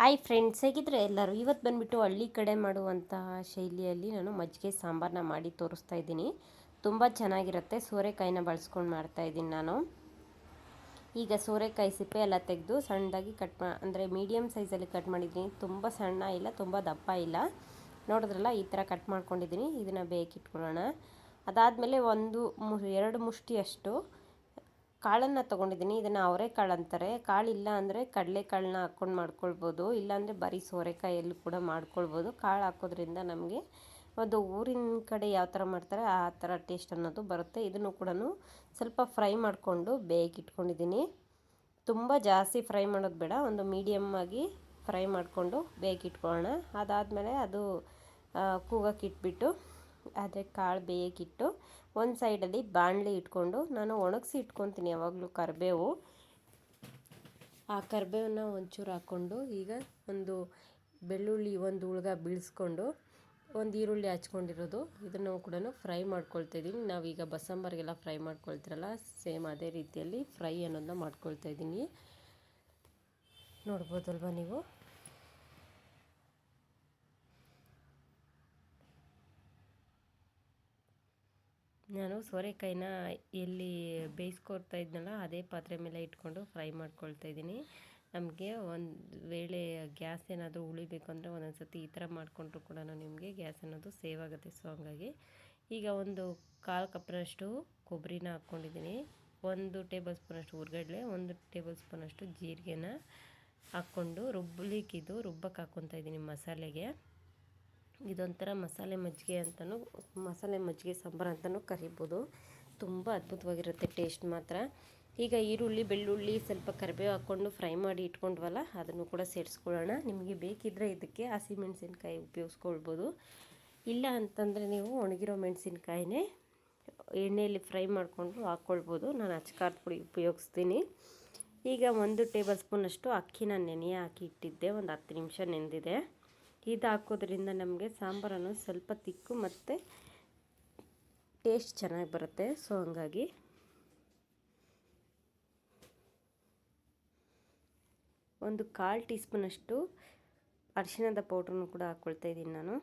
Hi friends, ಹೇಗಿದ್ರೆ ಎಲ್ಲರೂ? ಇವತ್ತು ಬಂದುಬಿಟ್ಟು ಹಳ್ಳಿ ಕಡೆ ಮಾಡುವಂತಹ ಶೈಲಿಯಲ್ಲಿ ನಾನು ಮಜ್ಜಿಗೆ ಸಾಂಬಾರನ್ನ ಮಾಡಿ ತೋರಿಸ್ತಾ ಇದ್ದೀನಿ. ತುಂಬ ಚೆನ್ನಾಗಿರುತ್ತೆ. ಸೋರೆಕಾಯಿನ ಬಳಸ್ಕೊಂಡು ಮಾಡ್ತಾ ಇದ್ದೀನಿ ನಾನು. ಈಗ ಸೋರೆಕಾಯಿ ಸಿಪ್ಪೆ ಎಲ್ಲ ತೆಗೆದು ಸಣ್ಣದಾಗಿ ಕಟ್ ಮಾ ಅಂದರೆ ಮೀಡಿಯಮ್ ಸೈಜಲ್ಲಿ ಕಟ್ ಮಾಡಿದ್ದೀನಿ. ತುಂಬ ಸಣ್ಣ ಇಲ್ಲ, ತುಂಬ ದಪ್ಪ ಇಲ್ಲ. ನೋಡಿದ್ರಲ್ಲ, ಈ ಥರ ಕಟ್ ಮಾಡ್ಕೊಂಡಿದ್ದೀನಿ. ಇದನ್ನು ಬೇಕಿಟ್ಕೊಳ್ಳೋಣ. ಅದಾದಮೇಲೆ ಒಂದು ಮು ಎರಡು ಮುಷ್ಟಿಯಷ್ಟು ಕಾಳನ್ನು ತೊಗೊಂಡಿದ್ದೀನಿ. ಇದನ್ನು ಅವರೆಕಾಳು ಅಂತಾರೆ. ಕಾಳಿಲ್ಲ ಅಂದರೆ ಕಡಲೆಕಾಳನ್ನ ಹಾಕ್ಕೊಂಡು ಮಾಡ್ಕೊಳ್ಬೋದು. ಇಲ್ಲಾಂದರೆ ಬರೀ ಸೋರೆಕಾಯಲ್ಲಿ ಕೂಡ ಮಾಡ್ಕೊಳ್ಬೋದು. ಕಾಳು ಹಾಕೋದ್ರಿಂದ ನಮಗೆ ಒಂದು ಊರಿನ ಕಡೆ ಯಾವ ಥರ ಮಾಡ್ತಾರೆ ಆ ಥರ ಟೇಸ್ಟ್ ಅನ್ನೋದು ಬರುತ್ತೆ. ಇದನ್ನು ಕೂಡ ಸ್ವಲ್ಪ ಫ್ರೈ ಮಾಡಿಕೊಂಡು ಇಟ್ಕೊಂಡಿದ್ದೀನಿ. ತುಂಬ ಜಾಸ್ತಿ ಫ್ರೈ ಮಾಡೋದು ಬೇಡ. ಒಂದು ಮೀಡಿಯಮ್ ಆಗಿ ಫ್ರೈ ಮಾಡಿಕೊಂಡು ಬೇಯಿಕಿಟ್ಕೊಳ್ಳೋಣ ಅದಾದಮೇಲೆ ಅದು ಕೂಗಕ್ಕೆ ಇಟ್ಬಿಟ್ಟು ಅದೇ ಕಾಳು ಬೇಯಕ್ಕಿಟ್ಟು ಒಂದು ಸೈಡಲ್ಲಿ ಬಾಣಲೆ ಇಟ್ಕೊಂಡು ನಾನು ಒಣಗಿಸಿ ಇಟ್ಕೊತೀನಿ ಯಾವಾಗಲೂ ಕರಿಬೇವು. ಆ ಕರಿಬೇವನ್ನ ಒಂಚೂರು ಹಾಕ್ಕೊಂಡು ಈಗ ಒಂದು ಬೆಳ್ಳುಳ್ಳಿ ಒಂದು ಉಳ್ಗ ಬೀಳಿಸ್ಕೊಂಡು ಒಂದು ಈರುಳ್ಳಿ ಹಚ್ಕೊಂಡಿರೋದು. ಇದನ್ನು ಕೂಡ ಫ್ರೈ ಮಾಡ್ಕೊಳ್ತಾ ಇದ್ದೀನಿ. ನಾವೀಗ ಬಸಂಬರ್ಗೆಲ್ಲ ಫ್ರೈ ಮಾಡ್ಕೊಳ್ತಿರಲ್ಲ, ಸೇಮ್ ಅದೇ ರೀತಿಯಲ್ಲಿ ಫ್ರೈ ಅನ್ನೋದನ್ನ ಮಾಡ್ಕೊಳ್ತಾ ಇದ್ದೀನಿ. ನೋಡ್ಬೋದಲ್ವ ನೀವು? ನಾನು ಸೋರೆಕಾಯಿನ ಎಲ್ಲಿ ಬೇಯಿಸ್ಕೊಡ್ತಾ ಇದ್ನಲ್ಲ, ಅದೇ ಪಾತ್ರೆ ಮೇಲೆ ಇಟ್ಕೊಂಡು ಫ್ರೈ ಮಾಡ್ಕೊಳ್ತಾ ಇದ್ದೀನಿ. ನಮಗೆ ಒಂದು ವೇಳೆ ಗ್ಯಾಸ್ ಏನಾದರೂ ಉಳಿಬೇಕು ಅಂದರೆ ಒಂದೊಂದು ಸತಿ ಈ ಥರ ಮಾಡಿಕೊಂಡ್ರು ಕೂಡ ನಿಮಗೆ ಗ್ಯಾಸ್ ಅನ್ನೋದು ಸೇವ್ ಆಗುತ್ತೆ ಸೊ ಹಂಗಾಗಿ. ಈಗ ಒಂದು ಕಾಲು ಕಪ್ನಷ್ಟು ಕೊಬ್ಬರಿನ ಹಾಕ್ಕೊಂಡಿದ್ದೀನಿ. ಒಂದು ಟೇಬಲ್ ಸ್ಪೂನಷ್ಟು ಹುರ್ಗಡ್ಲೆ ಒಂದು ಟೇಬಲ್ ಸ್ಪೂನಷ್ಟು ಜೀರಿಗೆನ ಹಾಕ್ಕೊಂಡು ರುಬ್ಬಲಿಕ್ಕಿದ್ದು ರುಬ್ಬಕ್ಕೆ ಹಾಕ್ಕೊತಾ ಇದ್ದೀನಿ ಮಸಾಲೆಗೆ. ಇದೊಂಥರ ಮಸಾಲೆ ಮಜ್ಜಿಗೆ ಅಂತಲೂ ಮಸಾಲೆ ಮಜ್ಜಿಗೆ ಸಾಂಬಾರು ಅಂತಲೂ ಕರಿಬೋದು. ತುಂಬ ಅದ್ಭುತವಾಗಿರುತ್ತೆ ಟೇಸ್ಟ್ ಮಾತ್ರ. ಈಗ ಈರುಳ್ಳಿ, ಬೆಳ್ಳುಳ್ಳಿ ಸ್ವಲ್ಪ ಕರಿಬೇವು ಹಾಕ್ಕೊಂಡು ಫ್ರೈ ಮಾಡಿ ಇಟ್ಕೊಂಡ್ವಲ್ಲ, ಅದನ್ನು ಕೂಡ ಸೇರಿಸ್ಕೊಳ್ಳೋಣ. ನಿಮಗೆ ಬೇಕಿದ್ದರೆ ಇದಕ್ಕೆ ಹಸಿಮೆಣಸಿನ್ಕಾಯಿ ಉಪಯೋಗಿಸ್ಕೊಳ್ಬೋದು. ಇಲ್ಲ ಅಂತಂದರೆ ನೀವು ಒಣಗಿರೋ ಮೆಣಸಿನ್ಕಾಯಿನೇ ಎಣ್ಣೆಯಲ್ಲಿ ಫ್ರೈ ಮಾಡಿಕೊಂಡು ಹಾಕ್ಕೊಳ್ಬೋದು. ನಾನು ಅಚ್ಚಕಾರದ ಪುಡಿ ಉಪಯೋಗಿಸ್ತೀನಿ. ಈಗ ಒಂದು ಟೇಬಲ್ ಸ್ಪೂನಷ್ಟು ಅಕ್ಕಿನ ನೆನೆಯ ಹಾಕಿ ಇಟ್ಟಿದ್ದೆ. ಒಂದು ಹತ್ತು ನಿಮಿಷ ನೆಂದಿದೆ. ಇದು ಹಾಕೋದ್ರಿಂದ ನಮಗೆ ಸಾಂಬಾರನ್ನು ಸ್ವಲ್ಪ ತಿಕ್ಕು ಮತ್ತು ಟೇಸ್ಟ್ ಚೆನ್ನಾಗಿ ಬರುತ್ತೆ. ಸೊ ಹಂಗಾಗಿ ಒಂದು ಕಾಲು ಟೀ ಸ್ಪೂನಷ್ಟು ಅರಿಶಿಣದ ಪೌಡ್ರನ್ನು ಕೂಡ ಹಾಕ್ಕೊಳ್ತಾ ಇದ್ದೀನಿ ನಾನು.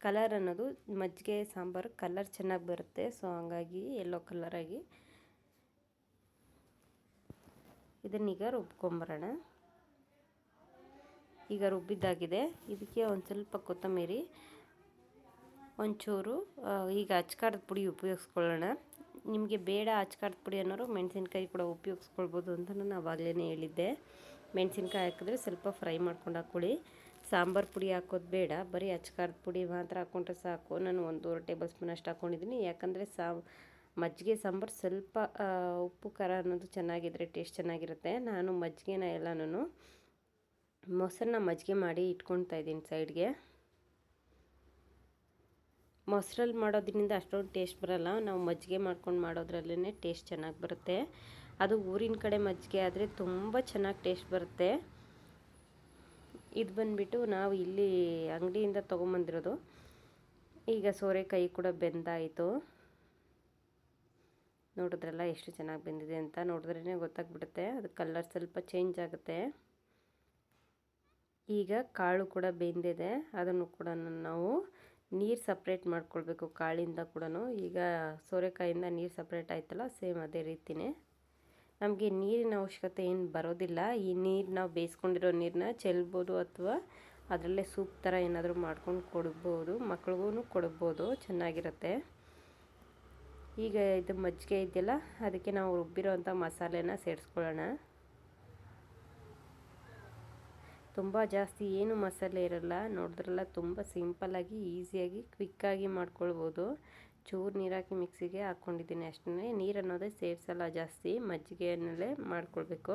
ಕಲರ್ ಅನ್ನೋದು ಮಜ್ಜಿಗೆ, ಸಾಂಬಾರು ಕಲರ್ ಚೆನ್ನಾಗಿ ಬರುತ್ತೆ. ಸೊ ಹಂಗಾಗಿ ಎಲ್ಲೋ ಕಲರಾಗಿ ಇದನ್ನೀಗ ರುಬ್ಕೊಂಬರೋಣ. ಈಗ ರುಬ್ಬಿದ್ದಾಗಿದೆ. ಇದಕ್ಕೆ ಒಂದು ಸ್ವಲ್ಪ ಕೊತ್ತಂಬರಿ ಒಂಚೂರು ಈಗ ಅಚ್ಕಾರದ ಪುಡಿ ಉಪಯೋಗಿಸ್ಕೊಳ್ಳೋಣ. ನಿಮಗೆ ಬೇಡ ಅಚ್ಕಾರದ ಪುಡಿ ಅನ್ನೋರು ಮೆಣಸಿನ್ಕಾಯಿ ಕೂಡ ಉಪಯೋಗಿಸ್ಕೊಳ್ಬೋದು ಅಂತ ನಾನು ಆವಾಗಲೇ ಹೇಳಿದ್ದೆ. ಮೆಣಸಿನ್ಕಾಯಿ ಹಾಕಿದ್ರೆ ಸ್ವಲ್ಪ ಫ್ರೈ ಮಾಡ್ಕೊಂಡು ಹಾಕ್ಕೊಳ್ಳಿ ಸಾಂಬಾರು ಪುಡಿ ಹಾಕೋದು ಬೇಡ. ಬರೀ ಅಚ್ಕಾರದ ಪುಡಿ ಮಾತ್ರ ಹಾಕ್ಕೊಂಡ್ರೆ ಸಾಕು. ನಾನು ಒಂದೂವರೆ ಟೇಬಲ್ ಸ್ಪೂನ್ ಅಷ್ಟು ಹಾಕ್ಕೊಂಡಿದ್ದೀನಿ ಯಾಕಂದರೆ ಸಾ ಮಜ್ಜಿಗೆ ಸಾಂಬಾರು ಸ್ವಲ್ಪ ಉಪ್ಪು ಖಾರ ಅನ್ನೋದು ಚೆನ್ನಾಗಿದ್ರೆ ಟೇಸ್ಟ್ ಚೆನ್ನಾಗಿರುತ್ತೆ. ನಾನು ಮಜ್ಜಿಗೆನ ಎಲ್ಲನೂ ಮೊಸರನ್ನ ಮಜ್ಜಿಗೆ ಮಾಡಿ ಇಟ್ಕೊಳ್ತಾ ಇದ್ದೀನಿ ಸೈಡ್ಗೆ. ಮೊಸರಲ್ಲಿ ಮಾಡೋದ್ರಿಂದ ಅಷ್ಟೊಂದು ಟೇಸ್ಟ್ ಬರೋಲ್ಲ. ನಾವು ಮಜ್ಜಿಗೆ ಮಾಡ್ಕೊಂಡು ಮಾಡೋದ್ರಲ್ಲೇ ಟೇಸ್ಟ್ ಚೆನ್ನಾಗಿ ಬರುತ್ತೆ. ಅದು ಊರಿನ ಕಡೆ ಮಜ್ಜಿಗೆ ಆದರೆ ತುಂಬ ಚೆನ್ನಾಗಿ ಟೇಸ್ಟ್ ಬರುತ್ತೆ. ಇದು ಬಂದುಬಿಟ್ಟು ನಾವು ಇಲ್ಲಿ ಅಂಗಡಿಯಿಂದ ತೊಗೊಂಬಂದಿರೋದು. ಈಗ ಸೋರೆಕಾಯಿ ಕೂಡ ಬೆಂದಾಯಿತು. ನೋಡಿದ್ರಲ್ಲ ಎಷ್ಟು ಚೆನ್ನಾಗಿ ಬೆಂದಿದೆ ಅಂತ. ನೋಡಿದ್ರೇ ಗೊತ್ತಾಗ್ಬಿಡುತ್ತೆ. ಅದು ಕಲರ್ ಸ್ವಲ್ಪ ಚೇಂಜ್ ಆಗುತ್ತೆ. ಈಗ ಕಾಳು ಕೂಡ ಬೆಂದಿದೆ. ಅದನ್ನು ಕೂಡ ನಾವು ನೀರು ಸಪ್ರೇಟ್ ಮಾಡ್ಕೊಳ್ಬೇಕು ಕಾಳಿಂದ ಕೂಡ ಈಗ ಸೋರೆಕಾಯಿಂದ ನೀರು ಸಪ್ರೇಟ್ ಆಯ್ತಲ್ಲ ಸೇಮ್ ಅದೇ ರೀತಿನೇ. ನಮಗೆ ನೀರಿನ ಅವಶ್ಯಕತೆ ಏನು ಬರೋದಿಲ್ಲ. ಈ ನೀರು ನಾವು ಬೇಯಿಸ್ಕೊಂಡಿರೋ ನೀರನ್ನ ಚೆಲ್ಬೋದು ಅಥವಾ ಅದರಲ್ಲೇ ಸೂಪ್ ಥರ ಏನಾದರೂ ಮಾಡ್ಕೊಂಡು ಕೊಡ್ಬೋದು ಮಕ್ಳಿಗೂ ಕೊಡ್ಬೋದು, ಚೆನ್ನಾಗಿರುತ್ತೆ. ಈಗ ಇದು ಮಜ್ಜಿಗೆ ಇದೆಯಲ್ಲ, ಅದಕ್ಕೆ ನಾವು ರುಬ್ಬಿರೋ ಅಂಥ ಮಸಾಲೆನ ಸೇರಿಸ್ಕೊಳ್ಳೋಣ. ತುಂಬ ಜಾಸ್ತಿ ಏನು ಮಸಾಲೆ ಇರಲ್ಲ, ನೋಡಿದ್ರಲ್ಲ ತುಂಬ ಸಿಂಪಲ್ಲಾಗಿ ಈಸಿಯಾಗಿ ಕ್ವಿಕ್ಕಾಗಿ ಮಾಡ್ಕೊಳ್ಬೋದು. ಚೂರು ನೀರಾಕಿ ಮಿಕ್ಸಿಗೆ ಹಾಕ್ಕೊಂಡಿದ್ದೀನಿ ಅಷ್ಟೇ ನೀರು ಅನ್ನೋದೇ ಸೇರಿಸಲ್ಲ ಜಾಸ್ತಿ ಮಜ್ಜಿಗೆಯನ್ನಲ್ಲೇ ಮಾಡ್ಕೊಳ್ಬೇಕು.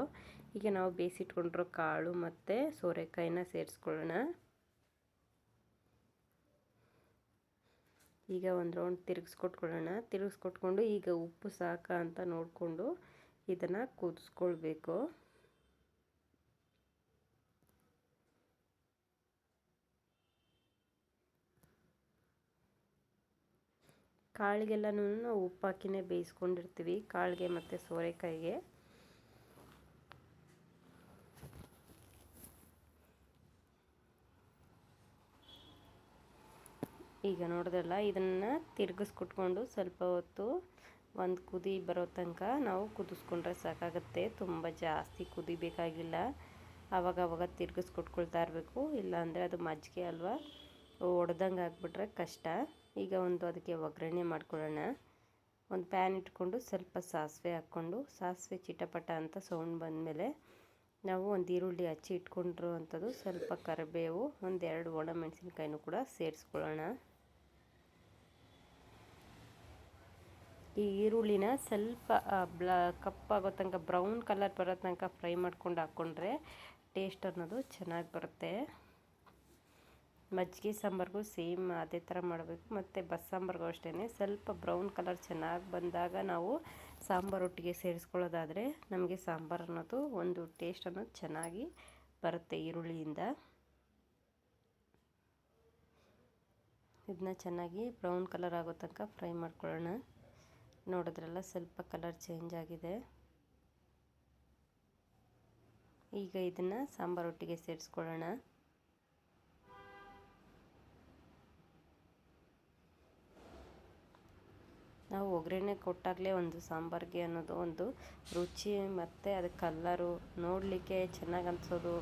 ಈಗ ನಾವು ಬೇಯಿಸಿಟ್ಕೊಂಡಿರೋ ಕಾಳು ಮತ್ತು ಸೋರೆಕಾಯಿನ ಸೇರಿಸ್ಕೊಳ್ಳೋಣ. ಈಗ ಒಂದು ರೌಂಡ್ ತಿರುಗಿಸ್ಕೊಟ್ಕೊಳ್ಳೋಣ. ತಿರುಗಿಸ್ಕೊಟ್ಕೊಂಡು ಈಗ ಉಪ್ಪು ಸಾಕ ಅಂತ ನೋಡಿಕೊಂಡು ಇದನ್ನು ಕುದಿಸ್ಕೊಳ್ಬೇಕು. ಕಾಳಿಗೆಲ್ಲನೂ ನಾವು ಉಪ್ಪಾಕಿನೇ ಬೇಯಿಸ್ಕೊಂಡಿರ್ತೀವಿ. ಕಾಳಿಗೆ ಮತ್ತು ಸೋರೆಕಾಯಿಗೆ. ಈಗ ನೋಡಿದ್ರಲ್ಲ, ಇದನ್ನು ತಿರುಗಿಸ್ಕೊಟ್ಕೊಂಡು ಸ್ವಲ್ಪ ಹೊತ್ತು ಒಂದು ಕುದಿ ಬರೋ ತನಕ ನಾವು ಕುದಿಸ್ಕೊಂಡ್ರೆ ಸಾಕಾಗುತ್ತೆ. ತುಂಬ ಜಾಸ್ತಿ ಕುದಿಬೇಕಾಗಿಲ್ಲ. ಆವಾಗ ಅವಾಗ ತಿರುಗಿಸ್ಕೊಟ್ಕೊಳ್ತಾ ಇರಬೇಕು. ಇಲ್ಲಾಂದರೆ ಅದು ಮಜ್ಜಿಗೆ ಅಲ್ವಾ ಒಡ್ದಂಗೆ ಆಗಿಬಿಟ್ರೆ ಕಷ್ಟ. ಈಗ ಒಂದು ಅದಕ್ಕೆ ಒಗ್ಗರಣೆ ಮಾಡ್ಕೊಳ್ಳೋಣ. ಒಂದು ಪ್ಯಾನ್ ಇಟ್ಕೊಂಡು ಸ್ವಲ್ಪ ಸಾಸಿವೆ ಹಾಕ್ಕೊಂಡು, ಸಾಸಿವೆ ಚಿಟಪಟ ಅಂತ ಸೌಂಡ್ ಬಂದಮೇಲೆ ನಾವು ಒಂದು ಈರುಳ್ಳಿ ಹಚ್ಚಿ ಇಟ್ಕೊಂಡಿರುವಂಥದ್ದು, ಸ್ವಲ್ಪ ಕರಿಬೇವು ಒಂದೆರಡು ಒಣಮೆಣಸಿನ್ಕಾಯಿನೂ ಕೂಡ ಸೇರಿಸ್ಕೊಳ್ಳೋಣ. ಈ ಈರುಳ್ಳಿನ ಸ್ವಲ್ಪ ಬ್ಲ ಕಪ್ಪಾಗೋ ತನಕ, ಬ್ರೌನ್ ಕಲರ್ ಬರೋ ತನಕ ಫ್ರೈ ಮಾಡ್ಕೊಂಡು ಹಾಕ್ಕೊಂಡ್ರೆ ಟೇಸ್ಟ್ ಅನ್ನೋದು ಚೆನ್ನಾಗಿ ಬರುತ್ತೆ. ಮಜ್ಜಿಗೆ ಸಾಂಬಾರಿಗೂ ಸೇಮ್ ಅದೇ ಥರ ಮಾಡಬೇಕು. ಮತ್ತು ಬಸ್ಸಾಂಬಾರಿಗೂ ಅಷ್ಟೇ ಸ್ವಲ್ಪ ಬ್ರೌನ್ ಕಲರ್ ಚೆನ್ನಾಗಿ ಬಂದಾಗ ನಾವು ಸಾಂಬಾರು ಒಟ್ಟಿಗೆ ಸೇರಿಸ್ಕೊಳ್ಳೋದಾದರೆ ನಮಗೆ ಸಾಂಬಾರು ಅನ್ನೋದು ಒಂದು ಟೇಸ್ಟ್ ಅನ್ನೋದು ಚೆನ್ನಾಗಿ ಬರುತ್ತೆ ಈರುಳ್ಳಿಯಿಂದ. ಇದನ್ನ ಚೆನ್ನಾಗಿ ಬ್ರೌನ್ ಕಲರ್ ಆಗೋ ತನಕ ಫ್ರೈ ಮಾಡ್ಕೊಳ್ಳೋಣ. ನೋಡಿದ್ರಲ್ಲ ಸ್ವಲ್ಪ ಕಲರ್ ಚೇಂಜ್ ಆಗಿದೆ. ಈಗ ಇದನ್ನು ಸಾಂಬಾರೊಟ್ಟಿಗೆ ಸೇರಿಸ್ಕೊಳ್ಳೋಣ. ನಾವು ಒಗ್ಗರಣೆ ಕೊಟ್ಟಾಗಲೇ ಒಂದು ಸಾಂಬಾರಿಗೆ ಅನ್ನೋದು ಒಂದು ರುಚಿ ಮತ್ತು ಅದು ಕಲ್ಲರು ನೋಡಲಿಕ್ಕೆ ಚೆನ್ನಾಗಿ ಅನಿಸೋದು.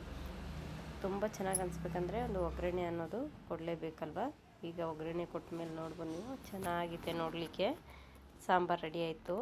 ತುಂಬ ಚೆನ್ನಾಗಿ ಅನಿಸ್ಬೇಕಂದ್ರೆ ಒಂದು ಒಗ್ಗರಣೆ ಅನ್ನೋದು ಕೊಡಲೇಬೇಕಲ್ವ? ಈಗ ಒಗ್ಗರಣೆ ಕೊಟ್ಟ ಮೇಲೆ ನೋಡ್ಬೋದು ನೀವು. ಚೆನ್ನಾಗಿದೆ ನೋಡಲಿಕ್ಕೆ. ಸಾಂಬಾರು ರೆಡಿ ಆಯಿತು.